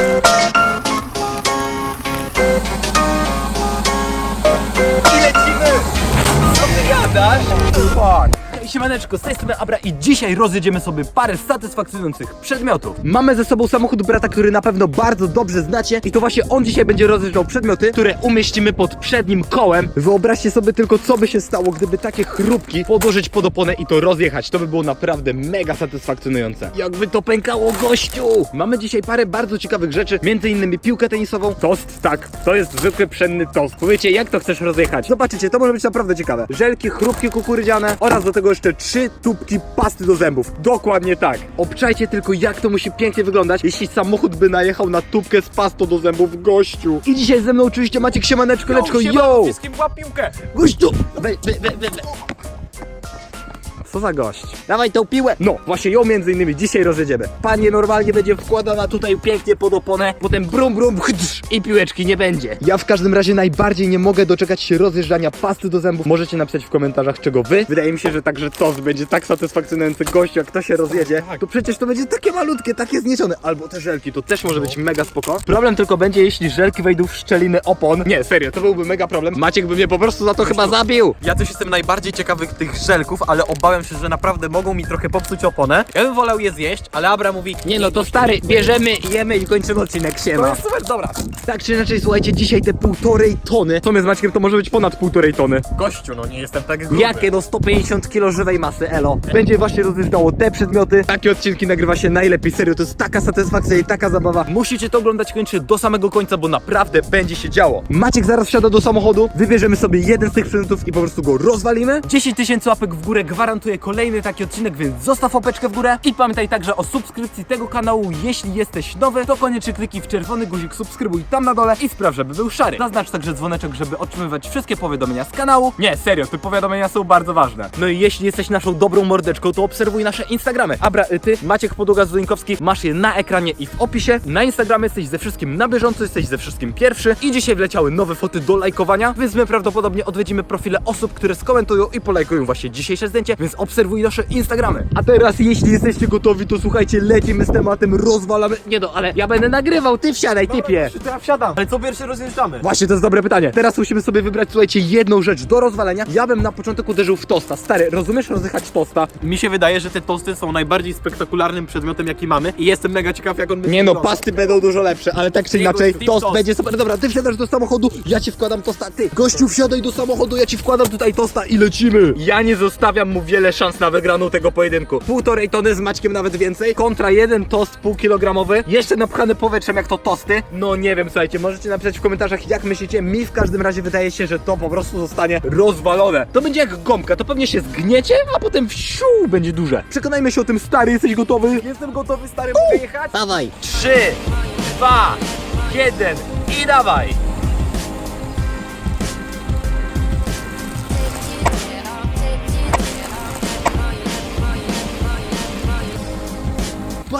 I lecimy! Co ty gadasz? Fuck. Hej, Siemaneczko, z tej strony Abra i dzisiaj rozjedziemy sobie parę satysfakcjonujących przedmiotów. Mamy ze sobą samochód brata, który na pewno bardzo dobrze znacie i to właśnie on dzisiaj będzie rozjeżdżał przedmioty, które umieścimy pod przednim kołem. Wyobraźcie sobie tylko, co by się stało, gdyby takie chrupki podłożyć pod oponę i to rozjechać. To by było naprawdę mega satysfakcjonujące. Jakby to pękało gościu! Mamy dzisiaj parę bardzo ciekawych rzeczy, między innymi piłkę tenisową. Tost, tak, to jest zwykły pszenny tost. Powiecie, jak to chcesz rozjechać? Zobaczycie, to może być naprawdę ciekawe. Żelki, chrupki kukurydziane oraz do tego jeszcze trzy tubki pasty do zębów. Dokładnie tak. Obczajcie tylko, jak to musi pięknie wyglądać, jeśli samochód by najechał na tubkę z pastą do zębów gościu. I dzisiaj ze mną oczywiście Maciek Siemaneczko, leczko, yo! Wszystkim łap piłkę! Gościu! Wej, wej, wej, wej, wej. Co za gość? Dawaj tą piłę! No, właśnie ją między innymi dzisiaj rozjedziemy. Panie normalnie będzie wkładana tutaj pięknie pod oponę, potem brum brum chdż, i piłeczki nie będzie. Ja w każdym razie najbardziej nie mogę doczekać się rozjeżdżania pasty do zębów. Możecie napisać w komentarzach czego wy. Wydaje mi się, że także tost będzie tak satysfakcjonujący gościu, jak to się rozjedzie. To przecież to będzie takie malutkie, takie zniesione. Albo te żelki, to też może być mega spoko. Problem tylko będzie, jeśli żelki wejdą w szczeliny opon. Nie, serio, to byłby mega problem. Maciek by mnie po prostu za to chyba zabił. Ja też jestem najbardziej ciekawy tych żelków, ale obawiam się, że naprawdę mogą mi trochę popsuć oponę. Ja bym wolał je zjeść, ale Abra mówi Nie no, to stary, bierzemy, jemy i kończymy odcinek, To siema. jest super, dobra. Tak czy inaczej, słuchajcie, dzisiaj te półtorej tony. Co my z Maćkiem, to może być ponad półtorej tony. Gościu, no nie jestem tak gruby. Jakie no 150 kg żywej masy, elo. Będzie właśnie rozjeżdżało te przedmioty. Takie odcinki nagrywa się najlepiej, serio, to jest taka satysfakcja i taka zabawa. Musicie to oglądać koniecznie do samego końca, bo naprawdę będzie się działo. Maciek zaraz wsiada do samochodu, wybierzemy sobie jeden z tych przedmiotów i po prostu go rozwalimy. 10 tysięcy łapek w górę kolejny taki odcinek, więc zostaw łapeczkę w górę i pamiętaj także o subskrypcji tego kanału. Jeśli jesteś nowy, to koniecznie kliknij w czerwony guzik subskrybuj tam na dole i spraw, żeby był szary. Zaznacz także dzwoneczek, żeby otrzymywać wszystkie powiadomienia z kanału. Nie, serio, te powiadomienia są bardzo ważne. No i jeśli jesteś naszą dobrą mordeczką, to obserwuj nasze Instagramy. Abra, y, ty, Maciek Podługa Zulinkowski, masz je na ekranie i w opisie. Na Instagramie jesteś ze wszystkim na bieżąco, jesteś ze wszystkim pierwszy. I dzisiaj wleciały nowe foty do lajkowania, więc my prawdopodobnie odwiedzimy profile osób, które skomentują i polajkują właśnie dzisiejsze zdjęcie, więc obserwuj nasze Instagramy. A teraz, jeśli jesteście gotowi, to słuchajcie, lecimy z tematem, rozwalamy. Nie no, ale ja będę nagrywał, ty wsiadaj, typie. To ja wsiadam. Ale co pierwszy rozjeżdżamy? Właśnie, to jest dobre pytanie. Teraz musimy sobie wybrać, słuchajcie, jedną rzecz do rozwalenia. Ja bym na początek uderzył w tosta. Stary, rozumiesz rozjechać tosta? Mi się wydaje, że te tosty są najbardziej spektakularnym przedmiotem, jaki mamy i jestem mega ciekaw, jak on będzie Nie no, wyglądał. pasty będą dużo lepsze, ale tak czy inaczej, tost toast. będzie super. Dobra, ty wsiadasz do samochodu, ja ci wkładam tosta, ty. Gościu, wsiadaj do samochodu, ja ci wkładam tutaj tosta i lecimy. Ja nie zostawiam mu wiele szans na wygraną tego pojedynku. Półtorej tony z Maćkiem nawet więcej, kontra jeden tost półkilogramowy, jeszcze napchany powietrzem jak to tosty. No nie wiem, słuchajcie, możecie napisać w komentarzach jak myślicie, mi w każdym razie wydaje się, że to po prostu zostanie rozwalone. To będzie jak gąbka, to pewnie się zgniecie, a potem wsiu, będzie duże. Przekonajmy się o tym, stary, jesteś gotowy? Jestem gotowy, stary, mogę jechać? Dawaj. 3, 2, 1 i dawaj!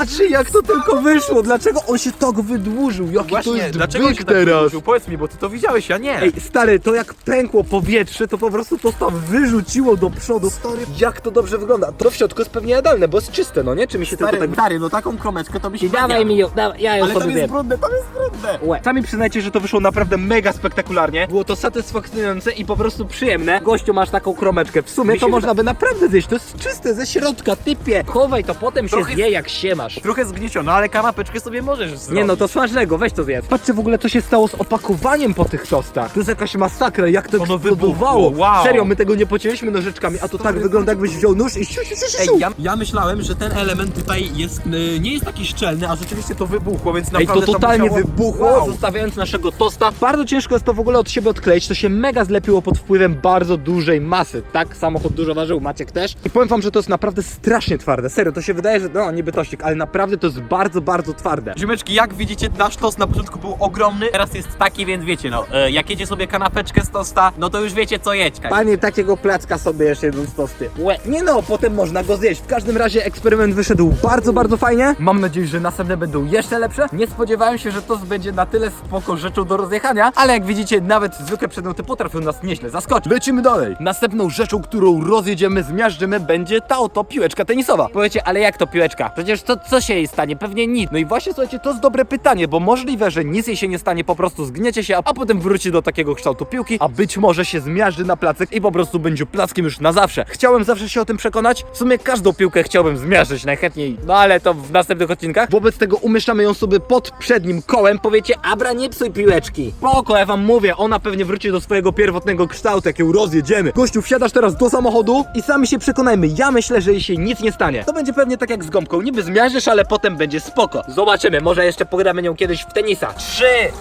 Patrzcie jak to tylko wyszło, dlaczego on się tak wydłużył, jaki to Właśnie, jest dlaczego on byk się tak teraz. wydłużył? Powiedz mi, bo ty to widziałeś, ja nie. Ej, stary, to jak pękło powietrze, to po prostu to tam wyrzuciło do przodu. Stary, jak to dobrze wygląda. To w środku jest pewnie jadalne, bo jest czyste, no nie? Czy mi się stary, tylko tak... stary, no taką kromeczkę to byś Dawaj mi ją, dawaj, ja ją Ale sobie tam jest zjem. brudne, tam jest brudne. Łe. Sami przyznajcie, że to wyszło naprawdę mega spektakularnie. Było to satysfakcjonujące i po prostu przyjemne. Gościu, masz taką kromeczkę. W sumie Mi to się można by naprawdę zjeść. To jest czyste ze środka, typie. Chowaj to, potem się Trochę- zje jak się masz. Trochę zgniecione, ale kanapeczkę sobie możesz zrobić. Nie no, to smacznego, weź to zjedz. Patrzcie w ogóle, co się stało z opakowaniem po tych tostach. To jest jakaś masakra, jak to Ono eksplodowało. wybuchło, wow. Serio, my tego nie pocięliśmy nożyczkami, a to tak wygląda, jakbyś wziął nóż i siu, siu, siu, siu, siu. Ej, ja, ja myślałem, że ten element tutaj jest, y, nie jest taki szczelny, a rzeczywiście to wybuchło, więc Ej, to totalnie musiało... wybuchło, Wow. zostawiając naszego tosta. Bardzo ciężko jest to w ogóle od siebie odkleić, to się mega zlepiło pod wpływem bardzo dużej masy. Tak, samochód dużo ważył, Maciek też. I powiem wam, że to jest naprawdę strasznie twarde. Serio, to się wydaje, że no, niby tościk, ale naprawdę to jest bardzo, bardzo twarde. Ziomeczki, jak widzicie, nasz tost na początku był ogromny, teraz jest taki, więc wiecie, no, e, jak jecie sobie kanapeczkę z tosta, no to już wiecie co jeść. Kaj. Panie, takiego placka sobie jeszcze jedząc tosty. Łe. Nie no, potem można go zjeść. W każdym razie eksperyment wyszedł bardzo, bardzo fajnie. Mam nadzieję, że następne będą jeszcze lepsze. Nie spodziewałem się, że tost będzie na tyle spoko rzeczą do rozjechania, ale jak widzicie, nawet zwykłe przedmioty potrafią nas nieźle zaskoczyć. Lecimy dalej. Następną rzeczą, którą rozjedziemy, zmiażdżymy, będzie ta oto piłeczka tenisowa. Powiecie, ale jak to piłeczka? Przecież co co się jej stanie? Pewnie nic. No i właśnie słuchajcie, to jest dobre pytanie, bo możliwe, że nic jej się nie stanie, po prostu zgniecie się, a potem wróci do takiego kształtu piłki, a być może się zmiażdży na placek i po prostu będzie plackiem już na zawsze. Chciałem zawsze się o tym przekonać. W sumie każdą piłkę chciałbym zmiażdżyć najchętniej, no ale to w następnych odcinkach. Wobec tego umieszczamy ją sobie pod przednim kołem. Powiecie, Abra, nie psuj piłeczki. Spoko, ja wam mówię, ona pewnie wróci do swojego pierwotnego kształtu, jak ją rozjedziemy. Gościu, wsiadasz teraz do samochodu i sami się przekonajmy. Ja myślę, że jej się nic nie stanie. To będzie pewnie tak jak z gąbką. Niby zmiażdżysz, ale potem będzie spoko. Zobaczymy, może jeszcze pogramy nią kiedyś w tenisa. Trzy,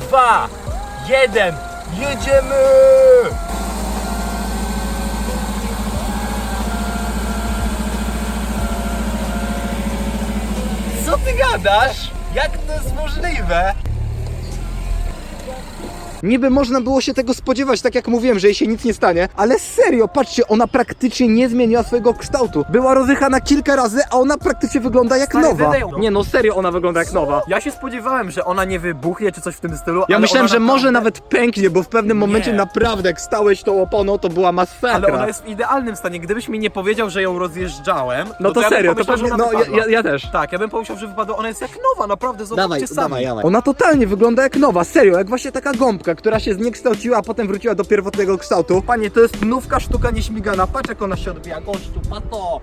dwa, jeden, jedziemy! Co ty gadasz? Jak to jest możliwe? Niby można było się tego spodziewać, tak jak mówiłem, że jej się nic nie stanie, ale serio, patrzcie, ona praktycznie nie zmieniła swojego kształtu. Była rozjechana kilka razy, a ona praktycznie wygląda jak Stary, nowa. Nie no, serio, ona wygląda jak nowa. Ja się spodziewałem, że ona nie wybuchnie czy coś w tym stylu. Ja ale myślałem, ona że może naprawdę- nawet pęknie, bo w pewnym momencie naprawdę jak stałeś tą oponą, to była masakra. Ale ona jest w idealnym stanie. Gdybyś mi nie powiedział, że ją rozjeżdżałem, No to ja bym serio, to pomyślał, że pewnie, ona no ja, wypadła. ja, ja też. Tak, ja bym pomyślał, że wypadła. Ona jest jak nowa, naprawdę, zobaczcie sami. Ona totalnie wygląda jak nowa, serio, jak właśnie taka gąbka, która się zniekształciła, a potem wróciła do pierwotnego kształtu. Panie, to jest nówka sztuka nieśmigana, patrz jak ona się odbija, gościu, pato!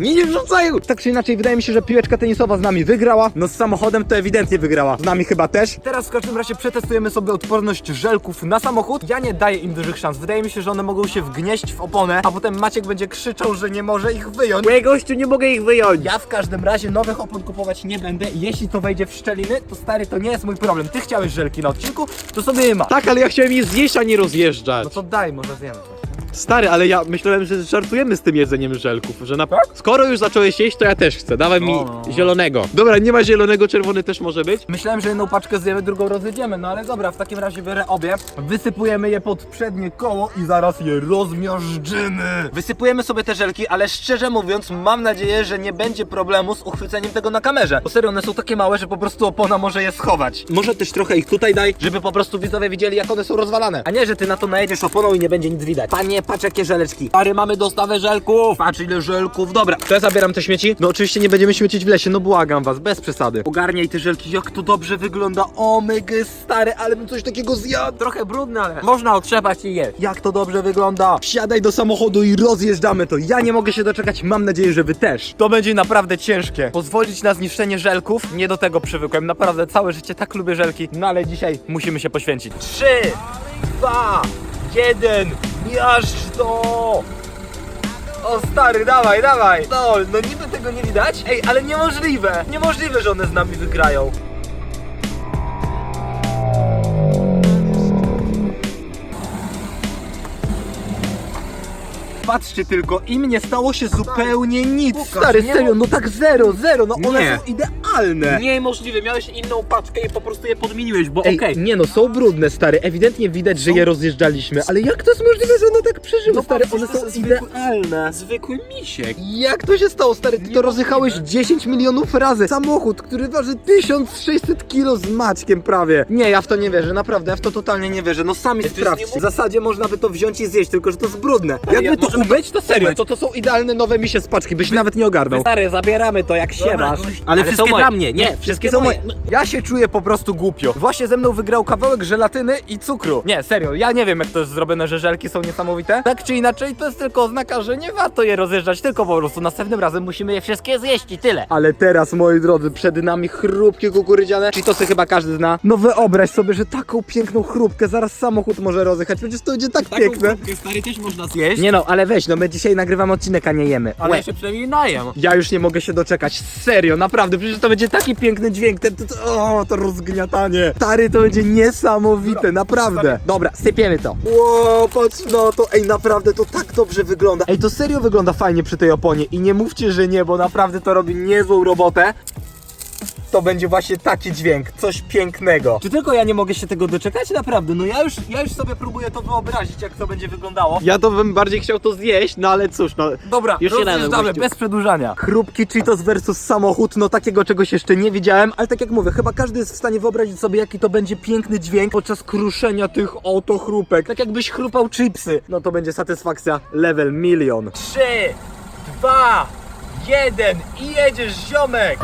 Nie, nie wrzucają! Tak czy inaczej, wydaje mi się, że piłeczka tenisowa z nami wygrała. No z samochodem to ewidentnie wygrała. Z nami chyba też. Teraz w każdym razie przetestujemy sobie odporność żelków na samochód. Ja nie daję im dużych szans. Wydaje mi się, że one mogą się wgnieść w oponę, a potem Maciek będzie krzyczał, że nie może ich wyjąć. Moje gościu, nie mogę ich wyjąć. Ja w każdym razie nowych opon kupować nie będę. Jeśli to wejdzie w szczeliny, to stary, to nie jest mój problem. Ty chciałeś żelki na odcinku, to sobie je masz. Tak, ale ja chciałem je zjeść, a nie rozjeżdżać. No to daj, może zjemy. Stary, ale ja myślałem, że żartujemy z tym jedzeniem żelków, że na... Skoro już zacząłeś jeść, to ja też chcę. Dawaj mi No, no. zielonego. Dobra, nie ma zielonego, czerwony też może być. Myślałem, że jedną paczkę zjemy, drugą rozjedziemy, no ale dobra, w takim razie biorę obie, wysypujemy je pod przednie koło i zaraz je rozmiażdżymy. Wysypujemy sobie te żelki, ale szczerze mówiąc, mam nadzieję, że nie będzie problemu z uchwyceniem tego na kamerze. Bo serio, one są takie małe, że po prostu opona może je schować. Może też trochę ich tutaj daj, żeby po prostu widzowie widzieli, jak one są rozwalane. A nie, że ty na to najedziesz oponą i nie będzie nic widać. Panie, patrz jakie żeleczki. Pary, mamy dostawę żelków! Patrz ile żelków. Dobra, to ja zabieram te śmieci. No oczywiście nie będziemy śmiecić w lesie, no błagam was, bez przesady. Ogarniaj te żelki, jak to dobrze wygląda. O mygy stary, ale bym coś takiego zjadł. Trochę brudne, ale można otrzepać i jeść. Jak to dobrze wygląda. Wsiadaj do samochodu i rozjeżdżamy to. Ja nie mogę się doczekać, mam nadzieję, że wy też. To będzie naprawdę ciężkie. Pozwolić na zniszczenie żelków? Nie do tego przywykłem. Naprawdę całe życie tak lubię żelki. No ale dzisiaj musimy się poświęcić. Trzy, dwa, jeden, to! O stary, dawaj, dawaj! No, no niby tego nie widać. Ej, ale niemożliwe! Niemożliwe, że one z nami wygrają. Patrzcie tylko, im nie stało się zupełnie nic. Stary, serio, no tak zero, zero, no one Nie. są idealne. Niemożliwe, miałeś inną paczkę i po prostu je podmieniłeś, bo Ej, okej. nie no, są brudne, stary. Ewidentnie widać, że je rozjeżdżaliśmy. Ale jak to jest możliwe, że one tak przeżyły, No stary? patrz, One to są jest idealne. Zwykły misiek. Jak to się stało, stary? Ty to rozjechałeś 10 milionów razy. Samochód, który waży 1600 kilo z maczkiem prawie. Nie, ja w to nie wierzę, naprawdę, ja w to totalnie nie wierzę. No sami jest sprawdźcie. W zasadzie można by to wziąć i zjeść, tylko że to jest brudne. ja- Jakby to możemy- umyć, to serio, to to są idealne nowe misie z paczki, byś nawet nie ogarnął. Stary, zabieramy to jak się masz. Ale, są wszystkie moje. dla mnie, nie, wszystkie są moje. Ja się czuję po prostu głupio. Właśnie ze mną wygrał kawałek żelatyny i cukru. Nie, serio, ja nie wiem jak to jest zrobione, że żelki są niesamowite. Tak czy inaczej, to jest tylko oznaka, że nie warto je rozjeżdżać, tylko po prostu następnym razem musimy je wszystkie zjeść i tyle. Ale teraz, moi drodzy, przed nami chrupkie kukurydziane. Czyli to sobie chyba każdy zna. No wyobraź sobie, że taką piękną chrupkę zaraz samochód może rozjechać. Przecież to będzie tak piękne. stary też można zjeść. Nie no, ale weź, no my dzisiaj nagrywamy odcinek, a nie jemy. Ale Łe. ja się przynajmniej najem. Ja już nie mogę się doczekać, serio, naprawdę, przecież to będzie taki piękny dźwięk, ten, to, to, o, to rozgniatanie. Stary, to będzie niesamowite, naprawdę. Dobra, sypiemy to. Ło, patrz no to, ej, naprawdę to tak dobrze wygląda. Ej, to serio wygląda fajnie przy tej oponie i nie mówcie, że nie, bo naprawdę to robi niezłą robotę. To będzie właśnie taki dźwięk, coś pięknego. Czy tylko ja nie mogę się tego doczekać? Naprawdę, no ja już, ja już sobie próbuję to wyobrazić, jak to będzie wyglądało. Ja to bym bardziej chciał to zjeść, no ale cóż, no. Dobra, Już się rozjeżdżamy, bez przedłużania. Chrupki Cheetos versus samochód, no takiego czegoś jeszcze nie widziałem, ale tak jak mówię, chyba każdy jest w stanie wyobrazić sobie, jaki to będzie piękny dźwięk podczas kruszenia tych oto chrupek. Tak jakbyś chrupał chipsy. No to będzie satysfakcja level milion. Trzy, dwa, jeden i jedziesz, ziomek!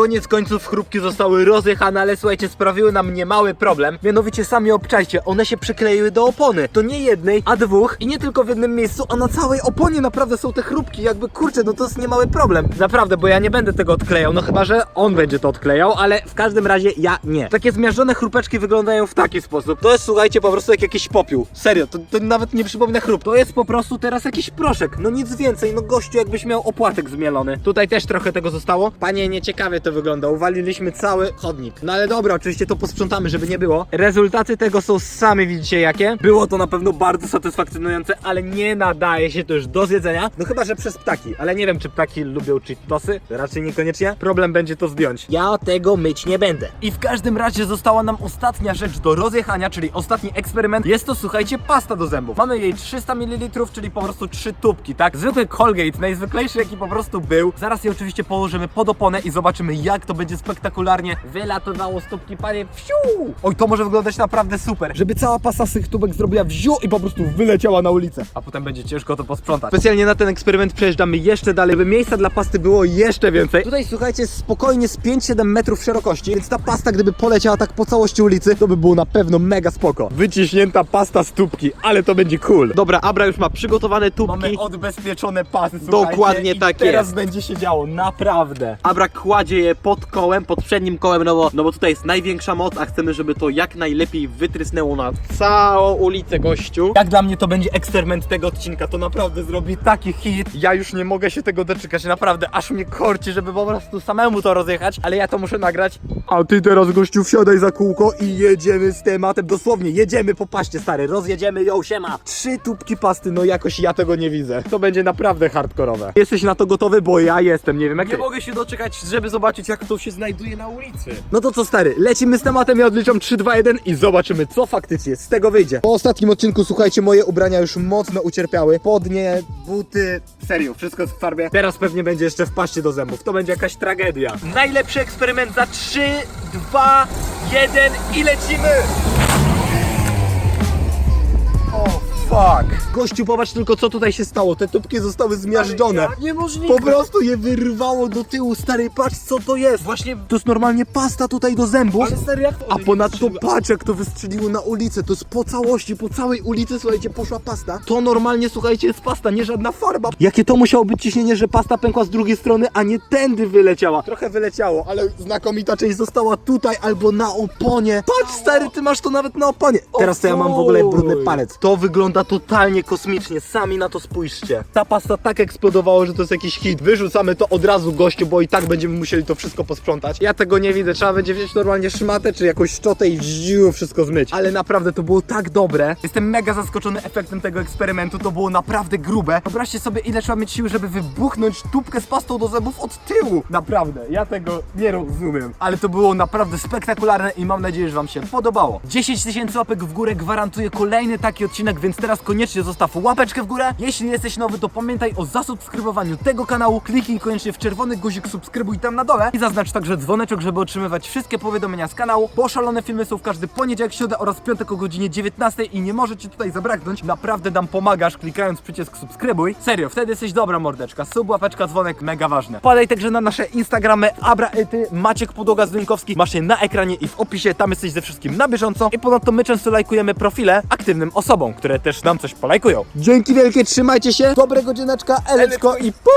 Koniec końców chrupki zostały rozjechane, ale słuchajcie, sprawiły nam niemały problem. Mianowicie sami obczajcie, one się przykleiły do opony. To nie jednej, a dwóch i nie tylko w jednym miejscu, a na całej oponie naprawdę są te chrupki. Jakby kurczę, no to jest niemały problem. Naprawdę, bo ja nie będę tego odklejał, no chyba, że on będzie to odklejał, ale w każdym razie ja nie. Takie zmiażdżone chrupeczki wyglądają w taki sposób. To jest, słuchajcie, po prostu jak jakiś popiół. Serio, to, to nawet nie przypomina chrup. To jest po prostu teraz jakiś proszek. No nic więcej, no gościu jakbyś miał opłatek zmielony. Tutaj też trochę tego zostało. Panie, nieciekawie to wygląda. Uwaliliśmy cały chodnik. No ale dobra, oczywiście to posprzątamy, żeby nie było. Rezultaty tego są sami widzicie jakie. Było to na pewno bardzo satysfakcjonujące, ale nie nadaje się to już do zjedzenia. No chyba, że przez ptaki. Ale nie wiem, czy ptaki lubią cheatosy. Raczej niekoniecznie. Problem będzie to zdjąć. Ja tego myć nie będę. I w każdym razie została nam ostatnia rzecz do rozjechania, czyli ostatni eksperyment. Jest to, słuchajcie, pasta do zębów. Mamy jej 300 ml, czyli po prostu trzy tubki, tak? Zwykły Colgate, najzwyklejszy jaki po prostu był. Zaraz je oczywiście położymy pod oponę i zobaczymy jak to będzie spektakularnie wylatywało z tubki, panie, wsiu! Oj, to może wyglądać naprawdę super. Żeby cała pasa z tych tubek zrobiła wziu i po prostu wyleciała na ulicę. A potem będzie ciężko to posprzątać. Specjalnie na ten eksperyment przejeżdżamy jeszcze dalej, by miejsca dla pasty było jeszcze więcej. Tutaj słuchajcie, spokojnie z 5-7 metrów szerokości, więc ta pasta gdyby poleciała tak po całości ulicy, to by było na pewno mega spoko. Wyciśnięta pasta z tubki, ale to będzie cool. Dobra, Abra już ma przygotowane tubki. Mamy odbezpieczone pasy, słuchajcie, Dokładnie i tak teraz jest. będzie się działo, naprawdę. Abra kładzie je pod kołem, pod przednim kołem, no bo, no bo tutaj jest największa moc, a chcemy, żeby to jak najlepiej wytrysnęło na całą ulicę gościu. Jak dla mnie to będzie eksperyment tego odcinka, to naprawdę zrobi taki hit. Ja już nie mogę się tego doczekać, naprawdę aż mnie korci, żeby po prostu samemu to rozjechać, ale ja to muszę nagrać. A ty teraz gościu wsiadaj za kółko i jedziemy z tematem, dosłownie jedziemy po paście stary, rozjedziemy ją, siema. Trzy tubki pasty, no jakoś ja tego nie widzę. To będzie naprawdę hardkorowe. Jesteś na to gotowy, bo ja jestem, nie wiem jak Nie ty. mogę się doczekać, żeby zobaczyć jak to się znajduje na ulicy. No to co stary, lecimy z tematem, ja odliczam 3, 2, 1 i zobaczymy co faktycznie z tego wyjdzie. Po ostatnim odcinku, słuchajcie, moje ubrania już mocno ucierpiały. Podnie, buty, serio, wszystko jest w farbie. Teraz pewnie będzie jeszcze w paście do zębów, to będzie jakaś tragedia. Najlepszy eksperyment za 3, 2, 1 i lecimy! Fuck! Gościu, popatrz tylko co tutaj się stało, te tubki zostały zmiażdżone. Niemożliwe. Po prostu je wyrwało do tyłu, stary, patrz co to jest! Właśnie, To jest normalnie pasta tutaj do zębów. ale stary jak to A ponadto patrz jak to wystrzeliło na ulicę, to jest po całości, po całej ulicy, słuchajcie, poszła pasta. To normalnie, słuchajcie, jest pasta, nie żadna farba. Jakie to musiało być ciśnienie, że pasta pękła z drugiej strony, a nie tędy wyleciała. Trochę wyleciało, ale znakomita część została tutaj albo na oponie. Patrz stary, ty masz to nawet na oponie. Teraz to ja mam w ogóle brudny palec. To wygląda totalnie kosmicznie, sami na to spójrzcie. Ta pasta tak eksplodowało, że to jest jakiś hit. Wyrzucamy to od razu gościu, bo i tak będziemy musieli to wszystko posprzątać. Ja tego nie widzę, trzeba będzie wziąć normalnie szmatę czy jakąś szczotę i wziu wszystko zmyć. Ale naprawdę to było tak dobre. Jestem mega zaskoczony efektem tego eksperymentu, to było naprawdę grube. Wyobraźcie sobie ile trzeba mieć sił, żeby wybuchnąć tubkę z pastą do zębów od tyłu. Naprawdę, ja tego nie rozumiem. Ale to było naprawdę spektakularne i mam nadzieję, że wam się podobało. 10 tysięcy łapek w górę gwarantuje kolejny taki odcinek, więc teraz koniecznie zostaw łapeczkę w górę. Jeśli jesteś nowy, to pamiętaj o zasubskrybowaniu tego kanału. Kliknij koniecznie w czerwony guzik subskrybuj tam na dole i zaznacz także dzwoneczek, żeby otrzymywać wszystkie powiadomienia z kanału. Bo szalone filmy są w każdy poniedziałek, środę oraz piątek o godzinie 19 i nie może ci tutaj zabraknąć. Naprawdę nam pomagasz klikając przycisk subskrybuj. Serio, wtedy jesteś dobra mordeczka. Sub, łapeczka, dzwonek, mega ważne. Padaj także na nasze Instagramy Abraety, Maciek Podłoga Zduńkowski. Masz je na ekranie i w opisie, tam jesteś ze wszystkim na bieżąco. I ponadto my często lajkujemy profile aktywnym osobom, które też nam coś polajkują. Dzięki wielkie, trzymajcie się, dobrego dzieneczka, eleczko i pu!